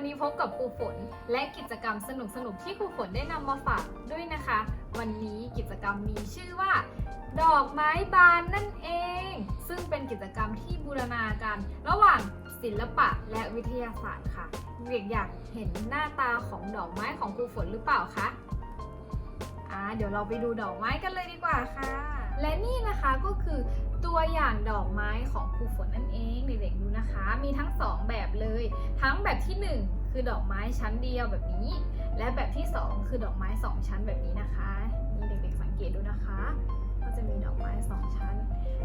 วันนี้พบกับครูฝนและกิจกรรมสนุกๆที่ครูฝนได้นำมาฝากด้วยนะคะ วันนี้กิจกรรมมีชื่อว่า ดอกไม้บานนั่นเอง ซึ่งเป็นกิจกรรมที่บูรณาการระหว่างศิลปะและวิทยาศาสตร์ค่ะเด็กอยากเห็นหน้าตาของดอกไม้ของครูฝนหรือเปล่าคะอ่าเดี๋ยวเราไปดูดอกไม้กันเลยดีกว่าค่ะ และนี่นะคะก็คือตัวอย่างดอกไม้ของครูฝนนั่นเองเด็กๆดูนะคะ มีทั้งสองแบบเลย ทั้งแบบที่หนึ่งคือดอกไม้ชั้นเดียวแบบนี้ และแบบที่สองคือดอกไม้สองชั้นแบบนี้นะคะนี่เด็กๆสังเกตดูนะคะ ก็จะมีดอกไม้สองชั้น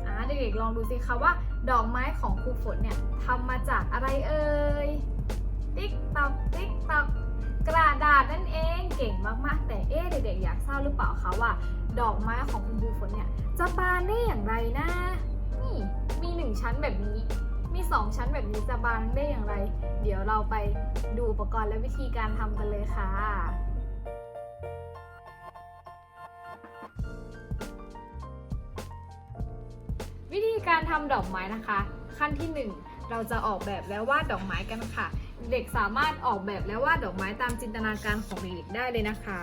อ่าเด็กๆลองดูสิคะว่า ดอกไม้ของครูฝนเนี่ยทำมาจากอะไรเอ่ยติ๊กตอกติ๊กตอกกระดาษนั่นเองเก่งมากๆ แต่เอ๊เด็กๆอยากทราบหรือเปล่าคะว่า ดอกไม้ของคุณครูฝนเนี่ยจะบานได้อย่างไรนะนี่มีหนึ่งชั้นแบบนี้ มีสองชั้นแบบนี้จะบานได้อย่างไร เดี๋ยวเราไปดูอุปกรณ์และวิธีการทำกันเลยค่ะ วิธีการทำดอกไม้นะคะ ขั้นที่หนึ่งเราจะออกแบบแล้วาดดอกไม้กันค่ะ เด็กสามารถออกแบบแล้วาดดอกไม้ตามจินตนาการของเด็กได้เลยนะคะ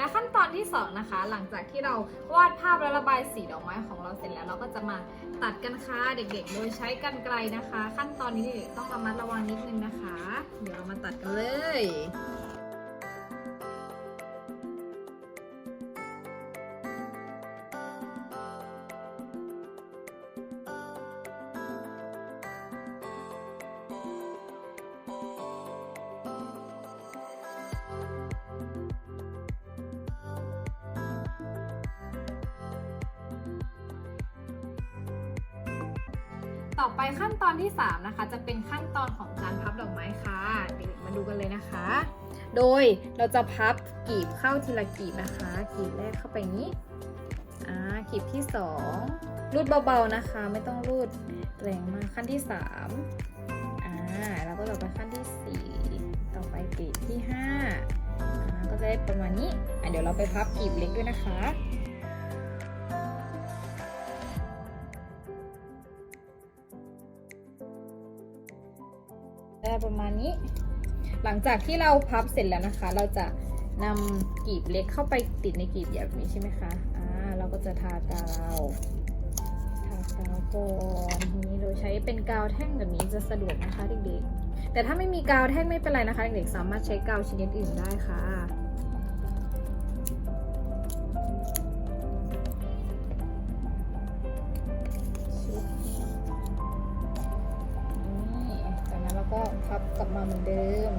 และขั้นตอนที่สองนะคะ หลังจากที่เราวาดภาพและระบายสีดอกไม้ของเราเสร็จแล้วเราก็จะมาตัดกันค่ะเด็กๆ โดยใช้กันไกลนะคะ ขั้นตอนนี้ต้องระมัดระวังนิดนึงนะคะ เดี๋ยวเรามาตัดกันเลย ต่อไปขั้นตอนที่ 3 นะคะ จะเป็นขั้นตอนของการพับดอกไม้ค่ะ เด็กๆมาดูกันเลยนะคะ โดยเราจะพับกีบเข้าทีละกีบนะคะกีบแรกเข้าไปนี้อ่ากีบที่ 2 รูดเบาๆนะคะ ไม่ต้องรูดแรงมากขั้นที่3อ่าแล้วก็ต่อไปขั้นที่ 4 ต่อไปกีบที่5อ่าก็จะได้ประมาณนี้อะเดี๋ยวเราไปพับกีบเล็กด้วยนะคะ ได้ประมาณนี้ หลังจากที่เราพับเสร็จแล้วนะคะ เราจะนำกีบเล็กเข้าไปติดในกีบใหญ่แบบนี้ใช่ไหมคะ อ่า เราก็จะทากาวทากาวก่อนทีนี้โดยใช้เป็นกาวแท่งแบบนี้จะสะดวกนะคะเด็กๆ แต่ถ้าไม่มีกาวแท่งไม่เป็นไรนะคะเด็กๆ สามารถใช้กาวชนิดอื่นได้ค่ะ พับกลับมาเหมือนเดิม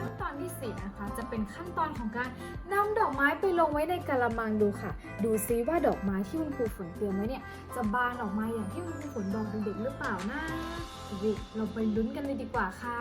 ขั้นตอนที่สี่นะคะจะเป็นขั้นตอนของการนำดอกไม้ไปลงไว้ในกระมังดูค่ะ ดูซิว่าดอกไม้ที่คุณครูฝนเตรียมไว้เนี่ยจะบานออกมาอย่างที่คุณครูฝนบอกเด็กๆหรือเปล่านะเด็กเราไปลุ้นกันเลยดีกว่าค่ะ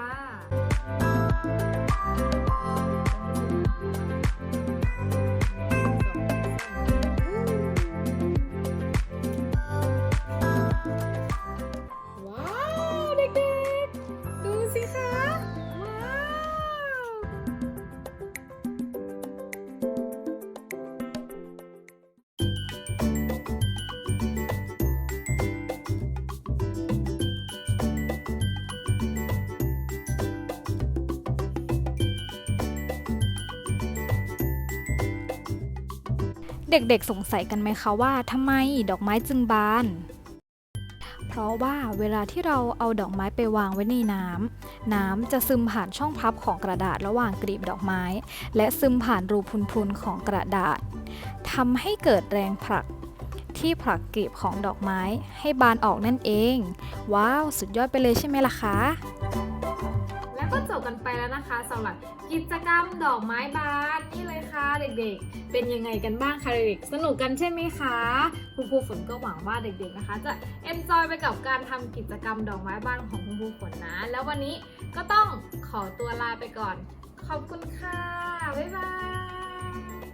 เด็กๆสงสัยกันไหมคะว่าทำไมดอกไม้จึงบาน เพราะว่าเวลาที่เราเอาดอกไม้ไปวางไว้ในน้ำน้ำจะซึมผ่านช่องพับของกระดาษระหว่างกลีบดอกไม้ และซึมผ่านรูพุนๆของกระดาษทำให้เกิดแรงผลักที่ผลักกลีบของดอกไม้ให้บานออกนั่นเอง ว้าว สุดยอดไปเลยใช่ไหมล่ะคะ จบกันไปแล้วนะคะสำหรับกิจกรรมดอกไม้บานนี่เลยค่ะเด็กๆ เป็นยังไงกันบ้างคะเด็กๆสนุกกันใช่ไหมคะคุณครูฝนก็หวังว่าเด็กๆนะคะ จะเอนจอยไปกับการทำกิจกรรมดอกไม้บานของคุณครูฝนนะ แล้ววันนี้ก็ต้องขอตัวลาไปก่อน ขอบคุณค่ะบ๊ายบาย